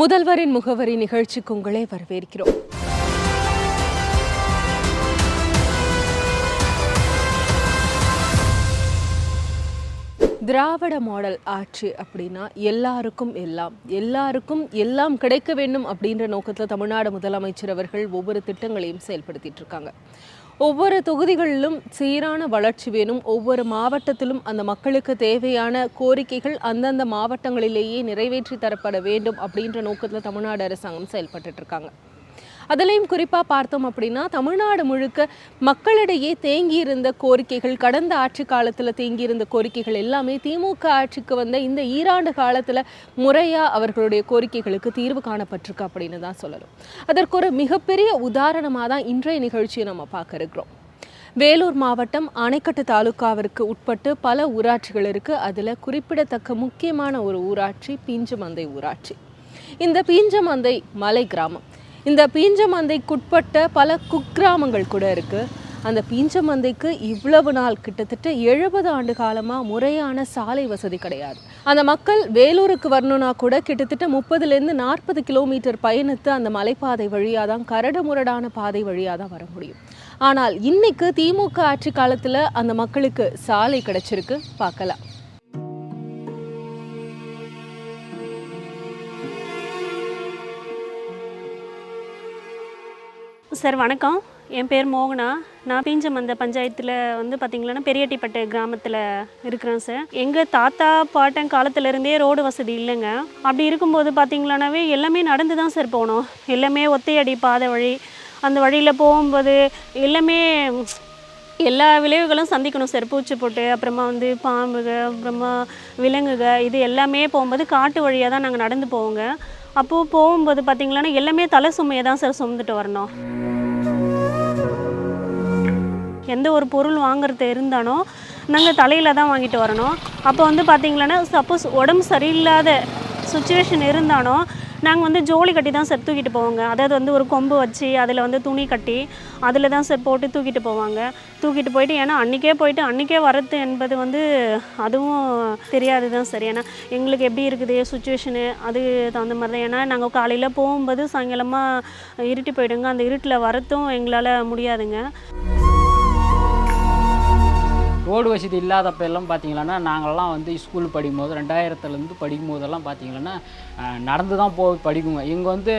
முதல்வரின் முகவரி நிகழ்ச்சிக்கு உங்களை வரவேற்கிறோம். திராவிட மாடல் ஆட்சி அப்படின்னா எல்லாருக்கும் எல்லாம் எல்லாருக்கும் எல்லாம் கிடைக்க வேண்டும் அப்படின்ற நோக்கத்தில் தமிழ்நாடு முதலமைச்சர் அவர்கள் ஒவ்வொரு திட்டங்களையும் செயல்படுத்திட்டு இருக்காங்க. ஒவ்வொரு தொகுதிகளிலும் சீரான வளர்ச்சி வேணும். ஒவ்வொரு மாவட்டத்திலும் அந்த மக்களுக்கு தேவையான கோரிக்கைகள் அந்தந்த மாவட்டங்களிலேயே நிறைவேற்றி தரப்பட வேண்டும் அப்படின்ற நோக்கத்தில் தமிழ்நாடு அரசாங்கம் செயல்பட்டுட்டு இருக்காங்க. அதுலேயும் குறிப்பாக பார்த்தோம் அப்படின்னா தமிழ்நாடு முழுக்க மக்களிடையே தேங்கியிருந்த கோரிக்கைகள் கடந்த ஆட்சி காலத்தில் தேங்கியிருந்த கோரிக்கைகள் எல்லாமே திமுக ஆட்சிக்கு வந்த இந்த ஈராண்டு காலத்தில் முறையாக அவர்களுடைய கோரிக்கைகளுக்கு தீர்வு காணப்பட்டிருக்கு அப்படின்னு தான் சொல்லணும். அதற்கு ஒரு மிகப்பெரிய உதாரணமாக தான் இன்றைய நிகழ்ச்சியை நம்ம பார்க்க இருக்கிறோம். வேலூர் மாவட்டம் அணைக்கட்டு தாலுகாவிற்கு உட்பட்டு பல ஊராட்சிகள் இருக்குது அதில் குறிப்பிடத்தக்க முக்கியமான ஒரு ஊராட்சி பீஞ்சமந்தை ஊராட்சி. இந்த பீஞ்சமந்தை மலை கிராமம். இந்த பீஞ்ச மந்தைக்குட்பட்ட பல குக்கிராமங்கள் கூட இருக்குது அந்த பீஞ்ச மந்தைக்கு இவ்வளவு நாள் கிட்டத்தட்ட எழுபது ஆண்டு காலமாக முறையான சாலை வசதி கிடையாது. அந்த மக்கள் வேலூருக்கு வரணும்னா கூட கிட்டத்தட்ட முப்பதுலேருந்து நாற்பது கிலோமீட்டர் பயணித்து அந்த மலைப்பாதை வழியாக தான் கரடு முரடான பாதை வழியாக தான் வர முடியும். ஆனால் இன்னைக்கு திமுக ஆட்சி காலத்தில் அந்த மக்களுக்கு சாலை கிடைச்சிருக்கு. பார்க்கலாம். சார் வணக்கம். என் பேர் மோகனா. நான் பீஞ்சமந்த பஞ்சாயத்தில் வந்து பார்த்திங்கன்னா பெரியட்டிப்பட்டு கிராமத்தில் இருக்கிறேன் சார். எங்கள் தாத்தா பாட்டன் காலத்துலேருந்தே ரோடு வசதி இல்லைங்க. அப்படி இருக்கும்போது பார்த்திங்களானாவே எல்லாமே நடந்து தான் சார் போனோம். எல்லாமே ஒத்தையடி பாதை வழி அந்த வழியில் போகும்போது எல்லாமே எல்லா விளைவுகளும் சந்திக்கணும் சார். பூச்சி போட்டு அப்புறமா வந்து பாம்புக அப்புறமா விலங்குக இது எல்லாமே போகும்போது காட்டு வழியாக தான் நாங்கள் நடந்து போவோங்க. அப்போது போகும்போது பார்த்திங்களான்னா எல்லாமே தலை சுமையை தான் சார் சுமந்துட்டு வரணும். எந்த ஒரு பொருள் வாங்குறது இருந்தாலும் நாங்கள் தலையில் தான் வாங்கிட்டு வரணும். அப்போ வந்து பார்த்திங்களான்னா சப்போஸ் உடம்பு சரியில்லாத சுச்சுவேஷன் இருந்தாலும் நாங்கள் வந்து ஜோலி கட்டி தான் சார் தூக்கிட்டு போவாங்க. அதாவது வந்து ஒரு கொம்பு வச்சு அதில் வந்து துணி கட்டி அதில் தான் சார் போட்டு தூக்கிட்டு போவாங்க. தூக்கிட்டு போயிட்டு ஏன்னா அன்றைக்கே போயிட்டு அன்றைக்கே வரது என்பது வந்து அதுவும் தெரியாது தான் சார் ஏன்னா எங்களுக்கு எப்படி இருக்குது சுச்சுவேஷனு அது தகுந்த மாதிரி தான். ஏன்னா நாங்கள் காலையில் போகும்போது சாயங்காலமாக இருட்டி போயிடுங்க. அந்த இருட்டில் வரத்தும் எங்களால் முடியாதுங்க. ரோடு வசதி இல்லாதப்ப எல்லாம் பார்த்தீங்கன்னா நாங்கள்லாம் வந்து ஸ்கூல் படிக்கும்போது ரெண்டாயிரத்துலேருந்து படிக்கும் போதெல்லாம் பார்த்தீங்கன்னா நடந்து தான் போய் படிக்குங்க. இங்கே வந்து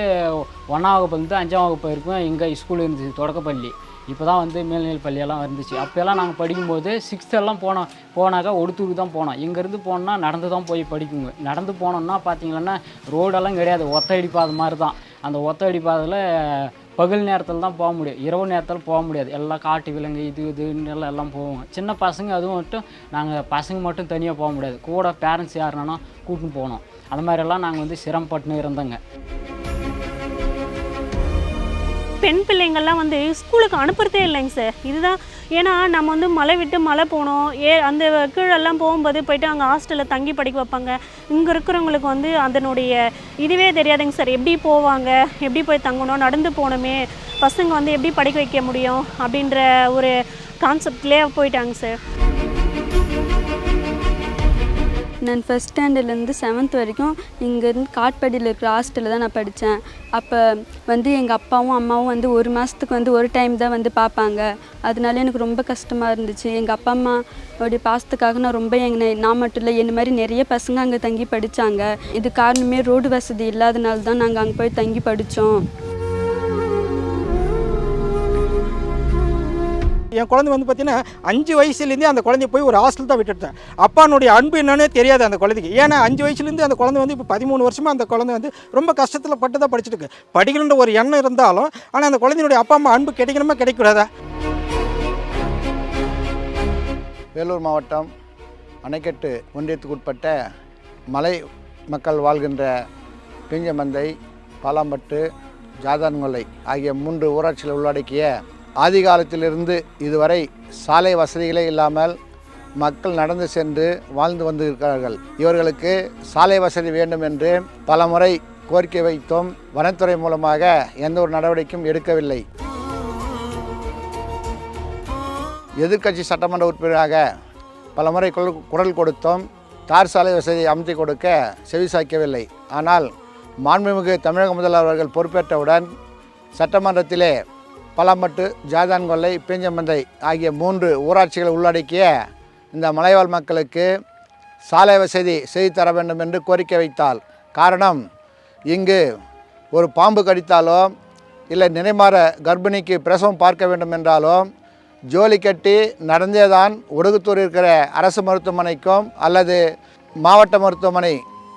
ஒன்றாம் வகுப்புலேருந்து அஞ்சாம் வகுப்பு இருக்கும் எங்கள் ஸ்கூல் இருந்துச்சு தொடக்கப்பள்ளி. இப்போ தான் வந்து மேல்நிலை பள்ளியெல்லாம் இருந்துச்சு அப்போல்லாம் நாங்கள் படிக்கும்போது சிக்ஸ்த்தெல்லாம் போனோம் போனாக்கா ஒடுத்தூருக்கு தான் போனோம். இங்கேருந்து போனோம்னா நடந்து தான் போய் படிக்குங்க. நடந்து போனோம்னா பார்த்தீங்கன்னா ரோடெல்லாம் கிடையாது. ஒத்த அடிப்பாத மாதிரி தான் அந்த ஒத்த அடிப்பாதில் பகல் நேரத்தில் தான் போக முடியும். இரவு நேரத்தில் போக முடியாது. எல்லாம் காட்டு விலங்கு இது இதுன்னு எல்லாம் எல்லாம் போவோங்க சின்ன பசங்க அதுவும் மட்டும் நாங்கள் பசங்க மட்டும் தனியாக போக முடியாது. கூட பேரண்ட்ஸ் யாருனாலும் கூட்டின்னு போனோம் அந்த மாதிரியெல்லாம் நாங்கள் வந்து சிரமப்பட்டுன்னு இருந்தோங்க. பெண் பிள்ளைங்கள்லாம் வந்து ஸ்கூலுக்கு அனுப்புறதே இல்லைங்க சார். இதுதான் ஏன்னா நம்ம வந்து மலை விட்டு மலை போனோம். ஏ அந்த கீழெல்லாம் போகும்போது போயிட்டு அங்கே ஹாஸ்டலில் தங்கி படிக்க வைப்பாங்க. இங்கே இருக்கிறவங்களுக்கு வந்து அதனுடைய இதுவே தெரியாதுங்க சார். எப்படி போவாங்க எப்படி போய் தங்கணும் நடந்து போகணுமே பசங்க வந்து எப்படி படிக்க வைக்க முடியும் அப்படின்ற ஒரு கான்செப்ட்லேயே போயிட்டாங்க சார். நான் ஃபஸ்ட் ஸ்டாண்டர்ட்லேருந்து செவன்த் வரைக்கும் இங்கேருந்து காட்பாடியில் இருக்கிற ஹாஸ்டலில் தான் நான் படித்தேன். அப்போ வந்து எங்கள் அப்பாவும் அம்மாவும் வந்து ஒரு மாதத்துக்கு வந்து ஒரு டைம் தான் வந்து பார்ப்பாங்க. அதனால எனக்கு ரொம்ப கஷ்டமாக இருந்துச்சு. எங்கள் அப்பா அம்மா அவருடைய பாசத்துக்காக நான் ரொம்ப எங்க நான் மட்டும் இல்லை என்ன மாதிரி நிறைய பசங்க அங்கே தங்கி படித்தாங்க இது காரணமே ரோடு வசதி இல்லாதனால தான் நாங்கள் அங்கே போய் தங்கி படித்தோம். என் குழந்தை வந்து பார்த்தீங்கன்னா அஞ்சு வயசுலேருந்தே அந்த குழந்தைய போய் ஒரு ஹாஸ்டல் தான் விட்டுட்டேன். அப்பானுடைய அன்பு என்னன்னே தெரியாது அந்த குழந்தைக்கு. ஏன்னா அஞ்சு வயசுலேருந்து அந்த குழந்தை வந்து இப்போ பதிமூணு வருஷமாக அந்த குழந்தை வந்து ரொம்ப கஷ்டத்தில் பட்டு தான் படிச்சுட்டு இருக்கு படிக்கணுன்ற ஒரு எண்ணம் இருந்தாலும் ஆனால் அந்த குழந்தையுடைய அப்பா அம்மா அன்பு கிடைக்கணுமா கிடைக்கூடாதா வேலூர் மாவட்டம் அணைக்கட்டு ஒன்றியத்துக்குட்பட்ட மலை மக்கள் வாழ்கின்ற பிஞ்சமந்தை பாலாம்பட்டு ஜாதான்கொல்லை ஆகிய மூன்று ஊராட்சிகளை உள்ளடக்கிய ஆதி காலத்திலிருந்து இதுவரை சாலை வசதிகளே இல்லாமல் மக்கள் நடந்து சென்று வாழ்ந்து வந்திருக்கிறார்கள். இவர்களுக்கு சாலை வசதி வேண்டும் என்று பலமுறை கோரிக்கை வைத்தோம் வனத்துறை மூலமாக எந்த ஒரு நடவடிக்கையும் எடுக்கவில்லை. எதிர்க்கட்சி சட்டமன்ற உறுப்பினராக பலமுறை குரல் குரல் கொடுத்தோம் தார் சாலை வசதி அமைத்து கொடுக்க செவிசாய்க்கவில்லை ஆனால் மாண்புமிகு தமிழக முதல்வர் அவர்கள் பொறுப்பேற்றவுடன் சட்டமன்றத்திலே பலாம்பட்டு ஜாதான்கொல்லை பேஞ்சமந்தை ஆகிய மூன்று ஊராட்சிகளை உள்ளடக்கிய இந்த மலைவாழ் மக்களுக்கு சாலை வசதி செய்து தர வேண்டும் என்று கோரிக்கை வைத்தால் காரணம் இங்கு ஒரு பாம்பு கடித்தாலோ இல்லை நினைமாற கர்ப்பிணிக்கு பிரசவம் பார்க்க வேண்டும் என்றாலோ ஜோலி கட்டி நடந்தேதான் ஒடுகுத்தூர் இருக்கிற அரசு மருத்துவமனைக்கும் அல்லது மாவட்ட மருத்துவமனை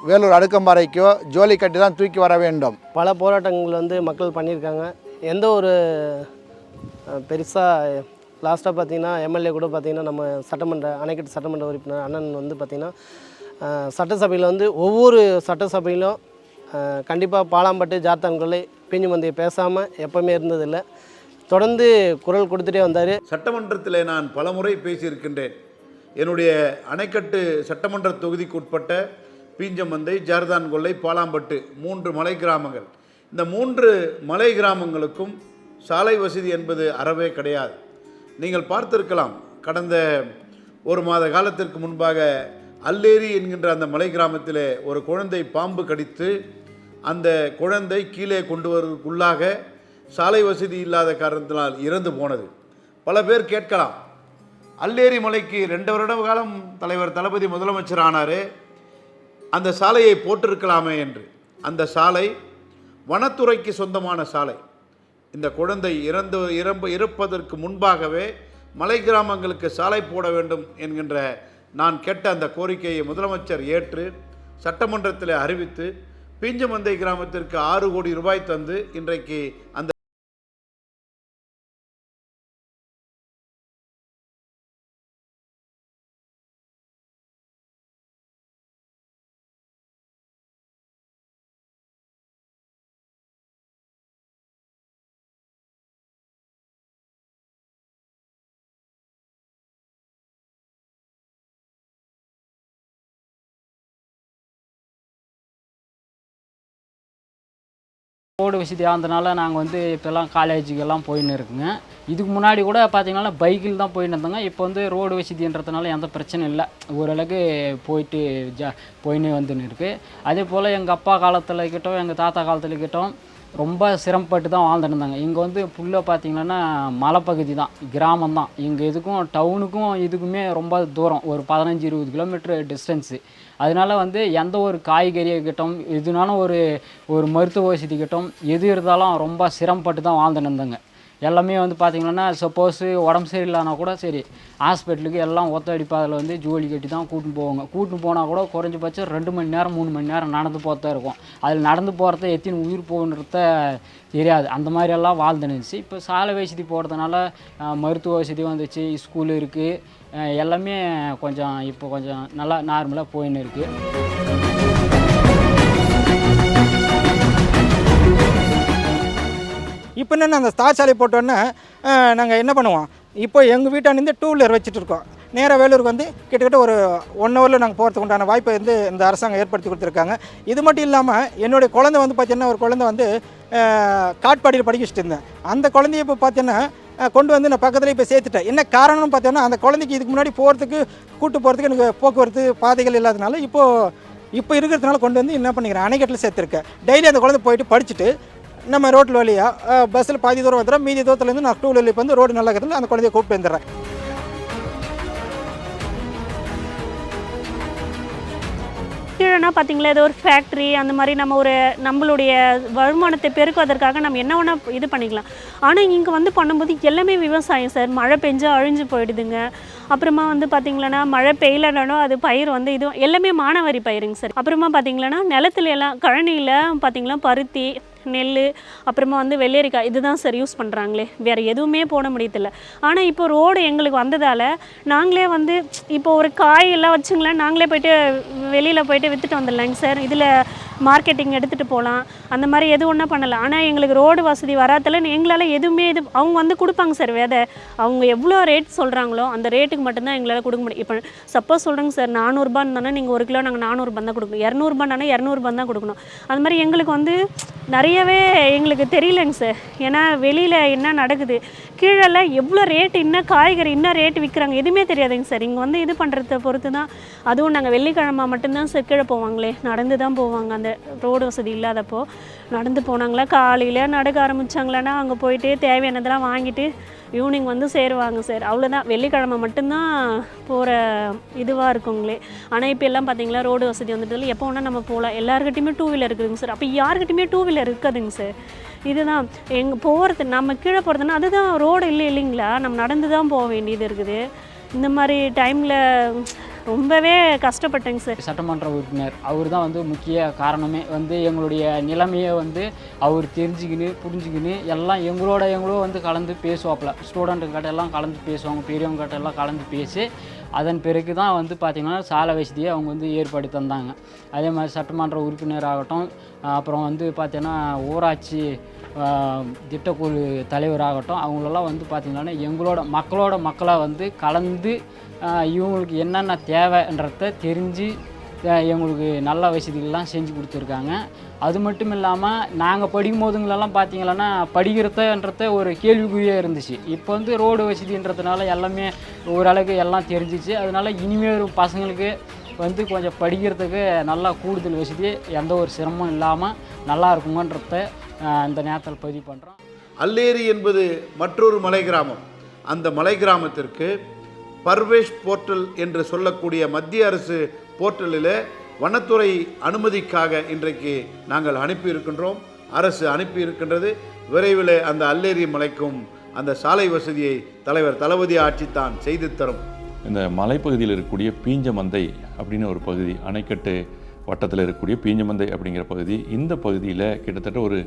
வேலூர் அடுக்கம்பாறைக்கோ ஜோலி கட்டி தான் தூக்கி வர வேண்டும். பல போராட்டங்கள் வந்து மக்கள் பண்ணியிருக்காங்க. எந்த ஒரு பெருசாக லாஸ்ட்டாக பார்த்தீங்கன்னா எம்எல்ஏ கூட பார்த்தீங்கன்னா நம்ம சட்டமன்ற அணைக்கட்டு சட்டமன்ற உறுப்பினர் அண்ணன் வந்து பார்த்திங்கன்னா சட்டசபையில் வந்து ஒவ்வொரு சட்டசபையிலும் கண்டிப்பாக பாலாம்பட்டு ஜார்த்தான்கொள்ளை பிஞ்சு மந்தியை பேசாமல் எப்போவுமே இருந்ததில்லை. தொடர்ந்து குரல் கொடுத்துட்டே வந்தார். சட்டமன்றத்தில் நான் பலமுறை பேசியிருக்கின்றேன். என்னுடைய அணைக்கட்டு சட்டமன்ற தொகுதிக்கு உட்பட்ட பீஞ்சமந்தை ஜார்தான்கொல்லை பாலாம்பட்டு மூன்று மலை கிராமங்கள். இந்த மூன்று மலை கிராமங்களுக்கும் சாலை வசதி என்பது அறவே கிடையாது. நீங்கள் பார்த்திருக்கலாம் கடந்த ஒரு மாத காலத்திற்கு முன்பாக அல்லேரி என்கின்ற அந்த மலை கிராமத்தில் ஒரு குழந்தை பாம்பு கடித்து அந்த குழந்தை கீழே கொண்டு வருவதற்குள்ளாக சாலை வசதி இல்லாத காரணத்தினால் இறந்து போனது. பல பேர் கேட்கலாம் அல்லேரி மலைக்கு ரெண்டு வருட காலம் தலைவர் தளபதி முதலமைச்சர் ஆனாரே அந்த சாலையை போட்டிருக்கலாமே என்று. அந்த சாலை வனத்துறைக்கு சொந்தமான சாலை. இந்த குழந்தை இறந்து இறப்பு இறப்பதற்கு முன்பாகவே மலை கிராமங்களுக்கு சாலை போட வேண்டும் என்கின்ற நான் கேட்ட அந்த கோரிக்கையை முதலமைச்சர் ஏற்று சட்டமன்றத்தில் அறிவித்து பீஞ்சமந்தை கிராமத்திற்கு ஆறு கோடி ரூபாய் தந்து இன்றைக்கு அந்த ரோடு வசதி ஆனதுனால நாங்கள் வந்து இப்போல்லாம் காலேஜுக்கெல்லாம் போயின்னு இருக்குங்க. இதுக்கு முன்னாடி கூட பார்த்தீங்கன்னா பைக்கில் தான் போயின்னு இருந்தோங்க. இப்போ வந்து ரோடு வசதின்றதுனால எந்த பிரச்சனையும் இல்லை. ஓரளவுக்கு போயிட்டு ஜா போயின்னு வந்துன்னு இருக்குது அதே போல் எங்கள் அப்பா காலத்தில் இருக்கட்டும் எங்கள் தாத்தா காலத்தில் இருக்கட்டும் ரொம்ப சிரமப்பட்டு தான் வாழ்ந்துட்டு இருந்தாங்க. இங்கே வந்து ஃபுல்லாக பார்த்தீங்கன்னா மலைப்பகுதி தான் கிராமம் தான். இங்கே இதுக்கும் டவுனுக்கும் இதுக்குமே ரொம்ப தூரம். ஒரு பதினஞ்சு இருபது கிலோமீட்ரு டிஸ்டன்ஸு அதனால வந்து எந்த ஒரு காய்கறி இருக்கட்டும் எதுனாலும் ஒரு ஒரு மருத்துவ வசதி கிட்டும் எது இருந்தாலும் ரொம்ப சிரமப்பட்டு தான் வாழ்ந்துன்னு இருந்தாங்க. எல்லாமே வந்து பார்த்திங்கன்னா சப்போஸு உடம்பு சரியில்லைனா கூட சரி ஹாஸ்பிட்டலுக்கு எல்லாம் ஒத்தடிப்பாதில் வந்து ஜோலி கட்டி தான் கூட்டின்னு போவாங்க. கூட்டின்னு போனால் கூட குறைஞ்சபட்சம் ரெண்டு மணி நேரம் மூணு மணி நேரம் நடந்து போகிறதா இருக்கும். அதில் நடந்து போகிறத எத்தனை உயிர் போகணுன்றத தெரியாது. அந்த மாதிரியெல்லாம் வாழ்ந்துனுச்சு இப்போ சாலை வசதி போகிறதுனால மருத்துவ வசதி வந்துச்சு ஸ்கூல் இருக்குது எல்லாமே கொஞ்சம் இப்போ கொஞ்சம் நல்லா நார்மலாக போயின்னு இருக்குது இப்போ என்னென்ன அந்த ஸ்டார் சாலை போட்டோன்னே நாங்கள் என்ன பண்ணுவோம்? இப்போ எங்கள் வீட்டாண்டு டூ வீலர் வச்சுட்டு இருக்கோம். நேராக வேலூருக்கு வந்து கிட்டத்தட்ட ஒரு ஒன் ஹவரில் நாங்கள் போகிறதுக்கு உண்டான வாய்ப்பை வந்து இந்த அரசாங்கம் ஏற்படுத்தி கொடுத்துருக்காங்க. இது மட்டும் இல்லாமல் என்னுடைய குழந்தை வந்து பார்த்திங்கன்னா ஒரு குழந்தை வந்து காட்பாடியில் படிக்க வச்சுட்டு இருந்தேன். அந்த குழந்தைய இப்போ பார்த்தீங்கன்னா கொண்டு வந்து நான் பக்கத்தில் இப்போ சேர்த்துட்டேன். என்ன காரணம்னு பார்த்தோன்னா அந்த குழந்தைக்கு இதுக்கு முன்னாடி போகிறதுக்கு கூட்டு போகிறதுக்கு எனக்கு போக்குவரத்து பாதைகள் இல்லாதனால இப்போது இப்போ இருக்கிறதுனால கொண்டு வந்து என்ன பண்ணிக்கிறேன் அணைக்கட்டில் சேர்த்துருக்கேன். டெய்லி அந்த குழந்தை போயிட்டு படிச்சுட்டு நம்ம ரோட்டில் வழியாக பஸ்ஸில் பாதி தூரம் வந்துடுறோம். மீதி தூரத்துலேருந்து நான் டூ வீலர் இப்போ வந்து ரோடு நல்லா இருக்கிறதுல அந்த குழந்தைய கூப்பிட்டு வந்துடுறேன். கீழேனா பார்த்தீங்களா ஏதோ ஒரு ஃபேக்ட்ரி அந்த மாதிரி நம்ம ஒரு நம்மளுடைய வருமானத்தை பெருக்குவதற்காக நம்ம என்ன வேணால் இது பண்ணிக்கலாம். ஆனால் இங்கே வந்து பண்ணும்போது எல்லாமே விவசாயம் சார். மழை பெஞ்சால் அழிஞ்சு போயிடுதுங்க. அப்புறமா வந்து பார்த்தீங்களன்னா மழை பெய்யலனாலும் அது பயிர் வந்து இது எல்லாமே மானாவாரி பயிருங்க சார். அப்புறமா பார்த்தீங்களன்னா நிலத்துல எல்லாம் கழனியில் பார்த்தீங்களா பருத்தி நெல் அப்புறமா வந்து வெள்ளரிக்காய் இதுதான் சார் யூஸ் பண்ணுறாங்களே வேறு எதுவுமே போட முடியதில்ல ஆனால் இப்போ ரோடு எங்களுக்கு வந்ததால் நாங்களே வந்து இப்போ ஒரு காய் எல்லாம் வச்சுங்களேன் நாங்களே போயிட்டு வெளியில் போயிட்டு விற்றுட்டு வந்துடலாங்க சார் இதில் மார்க்கெட்டிங் எடுத்துகிட்டு போகலாம் அந்த மாதிரி எது ஒன்றா பண்ணலாம் ஆனால் எங்களுக்கு ரோடு வசதி வராதல எங்களால் எதுவுமே இது அவங்க வந்து கொடுப்பாங்க சார் விதை. அவங்க எவ்வளோ ரேட் சொல்கிறாங்களோ அந்த ரேட்டுக்கு மட்டும்தான் எங்களால் கொடுக்க முடியும். இப்போ சப்போஸ் சொல்கிறேங்க சார் நானூறுரூபா இருந்தானே நீங்கள் ஒரு கிலோ நாங்கள் நானூறுபா தான் கொடுக்கணும். இரநூறுபானா இரநூறுபா தான் கொடுக்கணும். அது மாதிரி எங்களுக்கு வந்து நிறையவே எங்களுக்கு தெரியலங்க சார். ஏன்னா வெளியில் என்ன நடக்குது? கீழெல்லாம் எவ்வளோ ரேட் இன்னும் காய்கறி இன்னும் ரேட்டு விற்கிறாங்க எதுவுமே தெரியாதுங்க சார். இங்கே வந்து இது பண்ணுறத பொறுத்து தான் அதுவும் நாங்கள் வெள்ளிக்கிழமை மட்டும்தான் சார் கீழே போவாங்களே நடந்து தான் போவாங்க அந்த ரோடு வசதி இல்லாதப்போ நடந்து போனாங்களா? காலையில் நடக்க ஆரம்பித்தாங்களான்னா அங்கே போயிட்டு தேவையானதெல்லாம் வாங்கிட்டு ஈவினிங் வந்து சேருவாங்க சார் அவ்வளோதான் வெள்ளிக்கிழமை மட்டும்தான் போகிற இதுவாக இருக்குங்களே. ஆனால் இப்போ எல்லாம் பார்த்தீங்களா ரோடு வசதி வந்துட்டு எப்போ வேணால் நம்ம போகலாம் எல்லாருக்கிட்டையுமே டூ வீலர் இருக்குதுங்க சார் அப்போ யாருக்கிட்டையுமே டூ வீலர் இருக்காதுங்க சார் இதுதான். எங்கே போகிறது நம்ம கீழே போகிறதுனா அதுதான் ரோடு இல்லை இல்லைங்களா? நம்ம நடந்து தான் போக வேண்டியது இருக்குது. இந்த மாதிரி டைமில் ரொம்பவே கஷ்டப்பட்டேங்க சார். சட்டமன்ற உறுப்பினர். அவர் தான் வந்து முக்கிய காரணமே. வந்து எங்களுடைய நிலைமையை வந்து அவர் தெரிஞ்சுக்கின்னு புரிஞ்சுக்கின்னு எல்லாம் எங்களோட எங்களோ வந்து கலந்து பேசுவாப்புல. ஸ்டூடெண்ட்டுக்கிட்ட எல்லாம் கலந்து பேசுவாங்க பெரியவங்க கிட்ட எல்லாம் கலந்து பேசி அதன் பிறகு தான் வந்து பார்த்திங்கன்னா சாலை வசதியை அவங்க வந்து ஏற்பாடு தந்தாங்க. அதே மாதிரி சட்டமன்ற உறுப்பினர் ஆகட்டும் அப்புறம் வந்து பார்த்திங்கன்னா ஊராட்சி திட்டக்குழு தலைவராகட்டும் அவங்களெல்லாம் வந்து பார்த்திங்கன்னா எங்களோட மக்களோட மக்களாக வந்து கலந்து இவங்களுக்கு என்னென்ன தேவைன்றத தெரிஞ்சு எங்களுக்கு நல்ல வசதிகள்லாம் செஞ்சு கொடுத்துருக்காங்க. அது மட்டும் இல்லாமல் நாங்கள் படிக்கும் போதுங்களெல்லாம் பார்த்தீங்களன்னா படிக்கிறதுன்றத ஒரு கேள்விக்குறியாக இருந்துச்சு. இப்போ வந்து ரோடு வசதின்றதுனால எல்லாமே ஓரளவுக்கு எல்லாம் தெரிஞ்சிச்சு. அதனால இனிமேல் பசங்களுக்கு வந்து கொஞ்சம் படிக்கிறதுக்கு நல்லா கூடுதல் வசதி எந்த ஒரு சிரமம் இல்லாமல் நல்லா இருக்குங்கன்றத இந்த நேரத்தில் பதிவு பண்ணுறோம் அல்லேரி என்பது மற்றொரு மலை கிராமம் அந்த மலை கிராமத்திற்கு பர்வேஷ் போர்ட்டல் என்று சொல்லக்கூடிய மத்திய அரசு போர்ட்டலில் வனத்துறை அனுமதிக்காக இன்றைக்கு நாங்கள் அனுப்பியிருக்கின்றோம். அரசு அனுப்பியிருக்கின்றது. விரைவில் அந்த அல்லேரி மலைக்கும் அந்த சாலை வசதியை தலைவர் தளபதி ஆட்சி தான் செய்து தரும். இந்த மலைப்பகுதியில் இருக்கக்கூடிய பீஞ்சமந்தை அப்படின்னு ஒரு பகுதி அணைக்கட்டு வட்டத்தில் இருக்கக்கூடிய பீஞ்சமந்தை அப்படிங்கிற பகுதி இந்த பகுதியில் கிட்டத்தட்ட ஒரு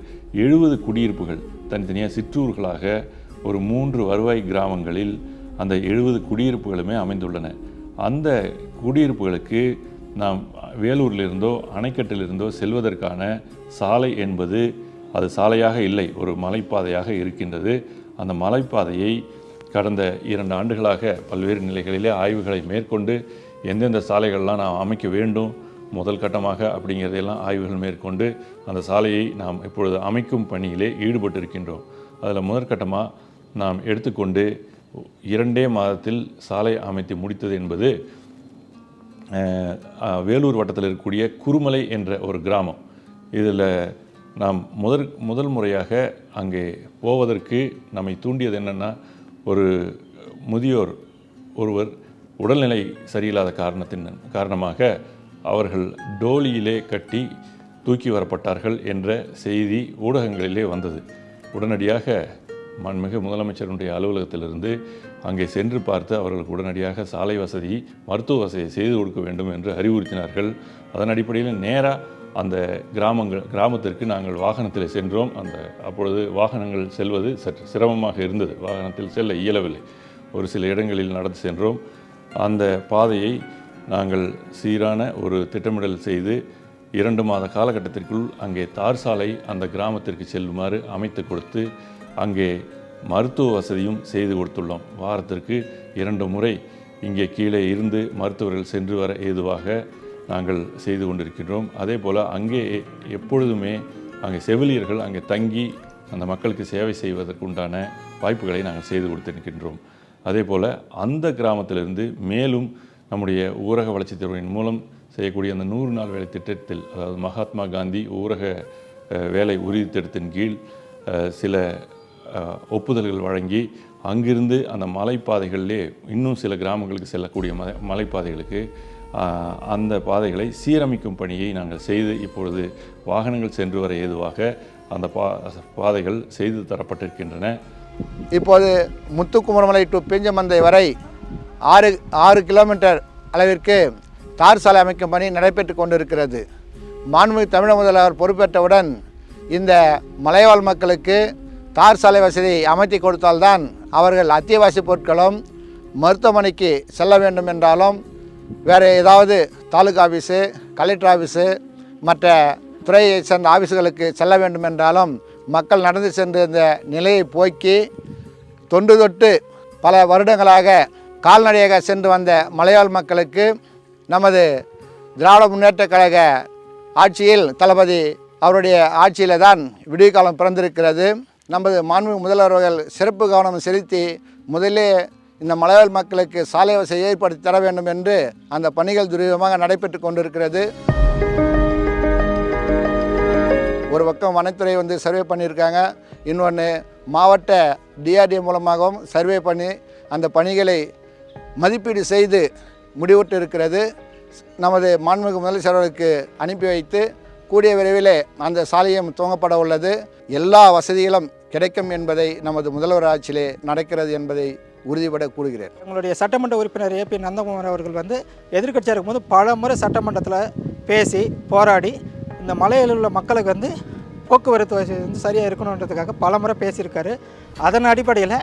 எழுபது குடியிருப்புகள் தனித்தனியாக சிற்றூர்களாக ஒரு மூன்று வருவாய் கிராமங்களில் அந்த எழுபது குடியிருப்புகளுமே அமைந்துள்ளன. அந்த குடியிருப்புகளுக்கு நாம் வேலூரிலிருந்தோ அணைக்கட்டிலிருந்தோ செல்வதற்கான சாலை என்பது அது சாலையாக இல்லை ஒரு மலைப்பாதையாக இருக்கின்றது. அந்த மலைப்பாதையை கடந்த இரண்டு ஆண்டுகளாக பல்வேறு நிலைகளிலே ஆய்வுகளை மேற்கொண்டு எந்தெந்த சாலைகள்லாம் நாம் அமைக்க வேண்டும் முதல் கட்டமாக அப்படிங்கிறதையெல்லாம் ஆய்வுகள் மேற்கொண்டு அந்த சாலையை நாம் இப்பொழுது அமைக்கும் பணியிலே ஈடுபட்டிருக்கின்றோம். அதில் முதற்கட்டமாக நாம் எடுத்துக்கொண்டு இரண்டே மாதத்தில் சாலை அமைத்து முடித்தது என்பது வேலூர் வட்டத்தில் இருக்கக்கூடிய குருமலை என்ற ஒரு கிராமம். இதில் நாம் முதற் முதல் முறையாக அங்கே போவதற்கு நம்மை தூண்டியது என்னென்னா ஒரு முதியோர் ஒருவர் உடல்நிலை சரியில்லாத காரணத்தின் காரணமாக அவர்கள் டோலியிலே கட்டி தூக்கி வரப்பட்டார்கள் என்ற செய்தி ஊடகங்களிலே வந்தது. உடனடியாக மண்மிகு முதலமைச்சருடைய அலுவலகத்திலிருந்து அங்கே சென்று பார்த்து அவர்களுக்கு உடனடியாக சாலை வசதி மருத்துவ வசதியை செய்து கொடுக்க வேண்டும் என்று அறிவுறுத்தினார்கள். அதன் அடிப்படையில் நேராக அந்த கிராமங்கள் கிராமத்திற்கு நாங்கள் வாகனத்தில் சென்றோம். அந்த அப்பொழுது வாகனங்கள் செல்வது சற்று சிரமமாக இருந்தது. வாகனத்தில் செல்ல இயலவில்லை. ஒரு சில இடங்களில் நடந்து சென்றோம். அந்த பாதையை நாங்கள் சீரான ஒரு திட்டமிடல் செய்து இரண்டு மாத காலகட்டத்திற்குள் அங்கே தார் சாலை அந்த கிராமத்திற்கு செல்லுமாறு அமைத்து கொடுத்து அங்கே மருத்துவ வசதியும் செய்து கொடுத்துள்ளோம். வாரத்திற்கு இரண்டு முறை இங்கே கீழே இருந்து மருத்துவர்கள் சென்று வர ஏதுவாக நாங்கள் செய்து கொண்டிருக்கின்றோம். அதே போல் அங்கே எப்பொழுதுமே அங்கே செவிலியர்கள் அங்கே தங்கி அந்த மக்களுக்கு சேவை செய்வதற்குண்டான வாய்ப்புகளை நாங்கள் செய்து கொடுத்திருக்கின்றோம். அதே போல் அந்த கிராமத்திலிருந்து மேலும் நம்முடைய ஊரக வளர்ச்சித்துறையின் மூலம் செய்யக்கூடிய அந்த நூறு நாள் வேலை திட்டத்தில் அதாவது மகாத்மா காந்தி ஊரக வேலை உறுதி திட்டத்தின் கீழ் சில ஒப்புதல்கள் வழங்கி அங்கிருந்து அந்த மலைப்பாதைகளிலே இன்னும் சில கிராமங்களுக்கு செல்லக்கூடிய ம மலைப்பாதைகளுக்கு அந்த பாதைகளை சீரமைக்கும் பணியை நாங்கள் செய்து இப்பொழுது வாகனங்கள் சென்று வர ஏதுவாக அந்த பா பாதைகள் செய்து தரப்பட்டிருக்கின்றன. இப்போது முத்துக்குமரமலை டு பெஞ்சமந்தை வரை ஆறு ஆறு கிலோமீட்டர் அளவிற்கு தார் சாலை அமைக்கும் பணி நடைபெற்று கொண்டிருக்கிறது. மாண்புமிகு தமிழக முதல்வர் பொறுப்பேற்றவுடன் இந்த மலைவாழ் மக்களுக்கு தார் சாலை வசதி அமைத்து கொடுத்தால்தான் அவர்கள் அத்தியாவசிய பொருட்களும் மருத்துவமனைக்கு செல்ல வேண்டும் என்றாலும் வேறு ஏதாவது தாலுகா ஆஃபீஸு கலெக்டர் ஆஃபீஸு மற்ற துறையை சேர்ந்த ஆஃபீஸுகளுக்கு செல்ல வேண்டும் என்றாலும் மக்கள் நடந்து சென்று இந்த நிலையை போக்கி தொன்று தொட்டு பல வருடங்களாக கால்நடையாக சென்று வந்த மலையாள மக்களுக்கு நமது திராவிட முன்னேற்ற கழக ஆட்சியில் தளபதி அவருடைய ஆட்சியில் தான் விடியகாலம் பிறந்திருக்கிறது. நமது மாண்பு முதல்வர்கள் சிறப்பு கவனம் செலுத்தி முதலே இந்த மலையாள மக்களுக்கு சாலை வசதி ஏற்படுத்தி தர வேண்டும் என்று அந்த பணிகள் துரிதமாக நடைபெற்று கொண்டிருக்கிறது. ஒரு பக்கம் வனத்துறை வந்து சர்வே பண்ணியிருக்காங்க. இன்னொன்று மாவட்ட டிஆர்டிஏ மூலமாகவும் சர்வே பண்ணி அந்த பணிகளை மதிப்பீடு செய்து முடிவுற்று இருக்கிறது. நமது மாண்புமிகு முதலமைச்சர்களுக்கு அனுப்பி வைத்து கூடிய விரைவிலே அந்த சாலையும் துவங்கப்பட உள்ளது. எல்லா வசதிகளும் கிடைக்கும் என்பதை நமது முதல்வர் ஆட்சியிலே நடக்கிறது என்பதை உறுதிபட கூறுகிறேன். எங்களுடைய சட்டமன்ற உறுப்பினர் ஏபி நந்தகுமார் அவர்கள் வந்து எதிர்க்கட்சியாக இருக்கும்போது பல முறை சட்டமன்றத்தில் பேசி போராடி இந்த மலையில் உள்ள மக்களுக்கு வந்து போக்குவரத்து வசதி வந்து சரியாக இருக்கணுன்றதுக்காக பல முறை பேசியிருக்காரு. அதன் அடிப்படையில்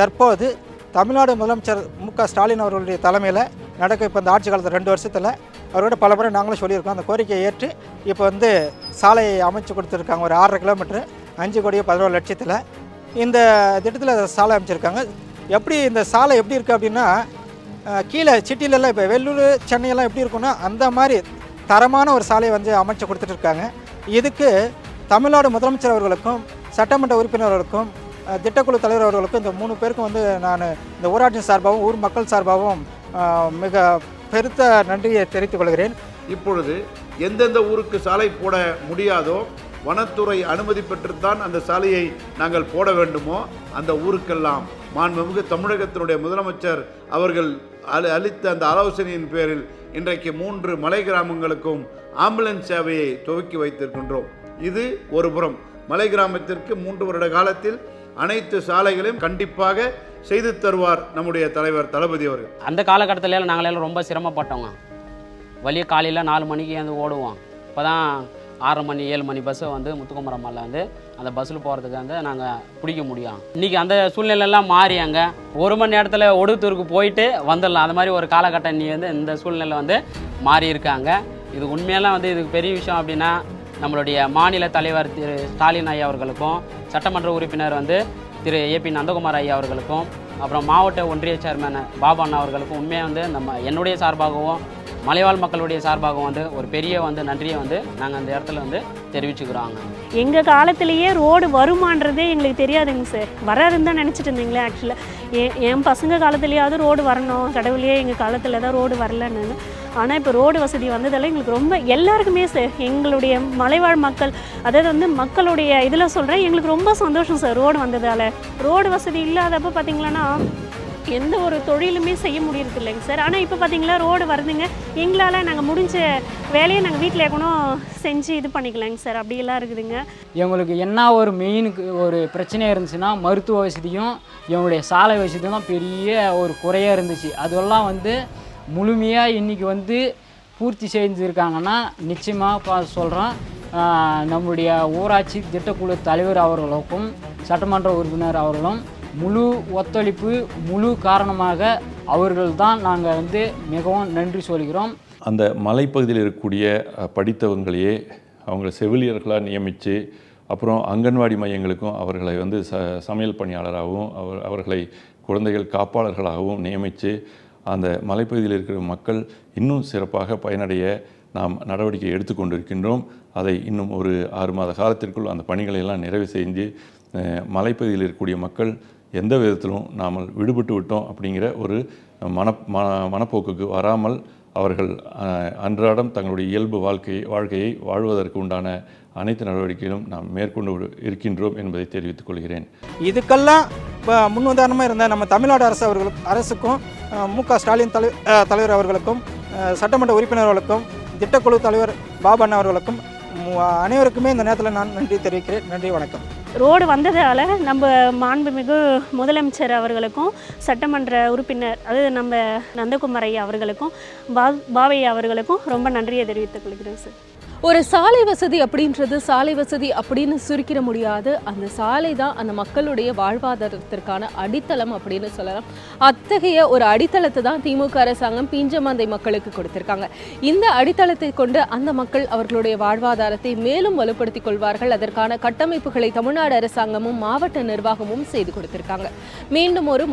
தற்போது தமிழ்நாடு முதலமைச்சர் மு க ஸ்டாலின் அவர்களுடைய தலைமையில் நடக்க இப்போ இந்த ஆட்சி காலத்தில் ரெண்டு வருஷத்தில் அவரோட பல முறை நாங்களும் சொல்லியிருக்கோம். அந்த கோரிக்கையை ஏற்று இப்போ வந்து சாலையை அமைச்சு கொடுத்துருக்காங்க. ஒரு ஆறரை கிலோமீட்டர் அஞ்சு கோடியே பதினோரு லட்சத்தில். இந்த திட்டத்தில் சாலை அமைச்சிருக்காங்க. எப்படி இந்த சாலை எப்படி இருக்குது அப்படின்னா கீழே சிட்டிலெல்லாம் இப்போ வெள்ளூர் சென்னையெல்லாம் எப்படி இருக்குன்னா அந்த மாதிரி தரமான ஒரு சாலையை வந்து அமைச்சு கொடுத்துட்டு இருக்காங்க இதுக்கு தமிழ்நாடு முதலமைச்சர் அவர்களுக்கும் சட்டமன்ற உறுப்பினர்களுக்கும் திட்டக்குழு தலைவர் அவர்களுக்கும் இந்த மூணு பேருக்கும் வந்து நான் இந்த ஊராட்சி சார்பாகவும் ஊர் மக்கள் சார்பாகவும் மிக பெருத்த நன்றியை தெரிவித்துக் கொள்கிறேன். இப்பொழுது எந்தெந்த ஊருக்கு சாலை போட முடியாதோ வனத்துறை அனுமதி பெற்றுத்தான் அந்த சாலையை நாங்கள் போட வேண்டுமோ அந்த ஊருக்கெல்லாம். மாண்புமிகு தமிழகத்தினுடைய முதலமைச்சர் அவர்கள் அளி அளித்த அந்த ஆலோசனையின் பேரில் இன்றைக்கு மூன்று மலை கிராமங்களுக்கும் ஆம்புலன்ஸ் சேவையை துவக்கி வைத்திருக்கின்றோம். இது ஒரு புறம். மலை கிராமத்திற்கு மூன்று வருட காலத்தில் அனைத்து சாலைகளையும் கண்டிப்பாக செய்து தருவார் நம்முடைய தலைவர் தளபதி அவர்கள். அந்த காலகட்டத்துல எல்லாம் நாங்களெல்லாம் ரொம்ப சிரமப்பட்டோங்க. வழிய காலையில் நாலு மணிக்கு வந்து ஓடுவோம். இப்போ தான் ஆறு மணி ஏழு மணி பஸ்ஸை வந்து முத்துக்குமரமல்ல வந்து அந்த பஸ்ஸில் போகிறதுக்கு வந்து நாங்கள் பிடிக்க முடியும். இன்றைக்கி அந்த சூழ்நிலையெல்லாம் மாறி அங்கே ஒரு மணி நேரத்தில் ஒடுத்தூருக்கு போயிட்டு வந்துடலாம். அது மாதிரி ஒரு காலகட்டம் நீ வந்து இந்த சூழ்நிலை வந்து மாறி இருக்காங்க இது உண்மையெல்லாம் வந்து இதுக்கு பெரிய விஷயம் அப்படின்னா நம்மளுடைய மாநில தலைவர் திரு ஸ்டாலின் ஐயா அவர்களுக்கும் சட்டமன்ற உறுப்பினர் வந்து திரு ஏபி நந்தகுமார் ஐயா அவர்களுக்கும் அப்புறம் மாவட்ட ஒன்றிய சேர்மன் பாபா அண்ணா அவர்களுக்கும் உண்மையாக வந்து நம்ம என்னுடைய சார்பாகவும் மலைவாழ் மக்களுடைய சார்பாகவும் வந்து ஒரு பெரிய வந்து நன்றியை வந்து நாங்கள் அந்த இடத்துல வந்து தெரிவிச்சுக்கிறோங்க. எங்கள் காலத்திலேயே ரோடு வருமானதே எங்களுக்கு தெரியாதுங்க சார். வராதுன்னு தான் நினச்சிட்டு இருந்தீங்களே ஆக்சுவலாக என் என் பசங்க காலத்துலேயாவது ரோடு வரணும். கடவுளையே எங்கள் காலத்தில் தான் ரோடு வரலன்னு. ஆனால் இப்போ ரோடு வசதி வந்ததால் எங்களுக்கு ரொம்ப எல்லாருக்குமே சார் எங்களுடைய மலைவாழ் மக்கள் அதாவது வந்து மக்களுடைய இதில் சொல்கிறேன் எங்களுக்கு ரொம்ப சந்தோஷம் சார் ரோடு வந்ததால். ரோடு வசதி இல்லாதப்போ பார்த்தீங்களன்னா எந்த ஒரு தொழிலுமே செய்ய முடியறது இல்லைங்க சார். ஆனால் இப்போ பார்த்தீங்களா ரோடு வருதுங்க. எங்களால் நாங்கள் முடிஞ்ச வேலையை நாங்கள் வீட்டில் கூட செஞ்சு இது பண்ணிக்கலாங்க சார். அப்படியெல்லாம் இருக்குதுங்க. எங்களுக்கு என்ன ஒரு மெயினுக்கு ஒரு பிரச்சனை இருந்துச்சுன்னா மருத்துவ வசதியும் எங்களுடைய சாலை வசதியும் தான் பெரிய ஒரு குறையாக இருந்துச்சு. அதெல்லாம் வந்து முழுமையாக இன்றைக்கி வந்து பூர்த்தி செஞ்சுருக்காங்கன்னா நிச்சயமாக பா சொல்கிறோம் நம்முடைய ஊராட்சி திட்டக்குழு தலைவர் அவர்களுக்கும் சட்டமன்ற உறுப்பினர் அவர்களும் முழு ஒத்துழைப்பு முழு காரணமாக அவர்கள் தான் நாங்கள் வந்து மிகவும் நன்றி சொல்கிறோம். அந்த மலைப்பகுதியில் இருக்கக்கூடிய படித்தவங்களையே அவங்கள செவிலியர்களாக நியமித்து அப்புறம் அங்கன்வாடி மையங்களுக்கும் அவர்களை வந்து ச சமையல் பணியாளராகவும் அவர் அவர்களை குழந்தைகள் காப்பாளர்களாகவும் நியமித்து அந்த மலைப்பகுதியில் இருக்கிற மக்கள் இன்னும் சிறப்பாக பயனடைய நாம் நடவடிக்கை எடுத்துக்கொண்டிருக்கின்றோம் அதை இன்னும் ஒரு ஆறு மாத காலத்திற்குள் அந்த பணிகளை எல்லாம் நிறைவு செஞ்சு மலைப்பகுதியில் இருக்கக்கூடிய மக்கள் எந்த விதத்திலும் நாம் விடுபட்டு விட்டோம் அப்படிங்கிற ஒரு மன மனப்போக்குக்கு வராமல் அவர்கள் அன்றாடம் தங்களுடைய இயல்பு வாழ்க்கையை வாழ்க்கையை வாழ்வதற்கு உண்டான அனைத்து நடவடிக்கைகளும் நாம் மேற்கொண்டு இருக்கின்றோம் என்பதை தெரிவித்துக் கொள்கிறேன். இதுக்கெல்லாம் இப்போ முன்னுதாரணமாக இருந்த நம்ம தமிழ்நாடு அரசு அவர்களுக்கு அரசுக்கும் மு க ஸ்டாலின் தலை தலைவர் அவர்களுக்கும் சட்டமன்ற உறுப்பினர்களுக்கும் திட்டக்குழு தலைவர் பாபண்ணா அவர்களுக்கும் அனைவருக்குமே இந்த நேரத்தில் நான் நன்றி தெரிவிக்கிறேன். நன்றி வணக்கம். ரோடு வந்ததால் நம்ம மாண்புமிகு முதலமைச்சர் அவர்களுக்கும் சட்டமன்ற உறுப்பினர் அதாவது நம்ம நந்தகுமார் ஐயா அவர்களுக்கும் பா பாவையா அவர்களுக்கும் ரொம்ப நன்றியை தெரிவித்துக் கொள்கிறேன் சார். ஒரு சாலை வசதி அப்படின்றது சாலை வசதி அப்படின்னு சுருக்கிட முடியாது. அந்த சாலை தான் அந்த மக்களுடைய வாழ்வாதாரத்திற்கான அடித்தளம் அப்படின்னு சொல்லலாம். அத்தகைய ஒரு அடித்தளத்தை தான் திமுக அரசாங்கம் பீஞ்சமந்தை மக்களுக்கு கொடுத்திருக்காங்க. இந்த அடித்தளத்தை கொண்டு அந்த மக்கள் அவர்களுடைய வாழ்வாதாரத்தை மேலும் வலுப்படுத்திக் கொள்வார்கள். அதற்கான கட்டமைப்புகளை தமிழ்நாடு அரசாங்கமும் மாவட்ட நிர்வாகமும் செய்து கொடுத்திருக்காங்க. மீண்டும் ஒரு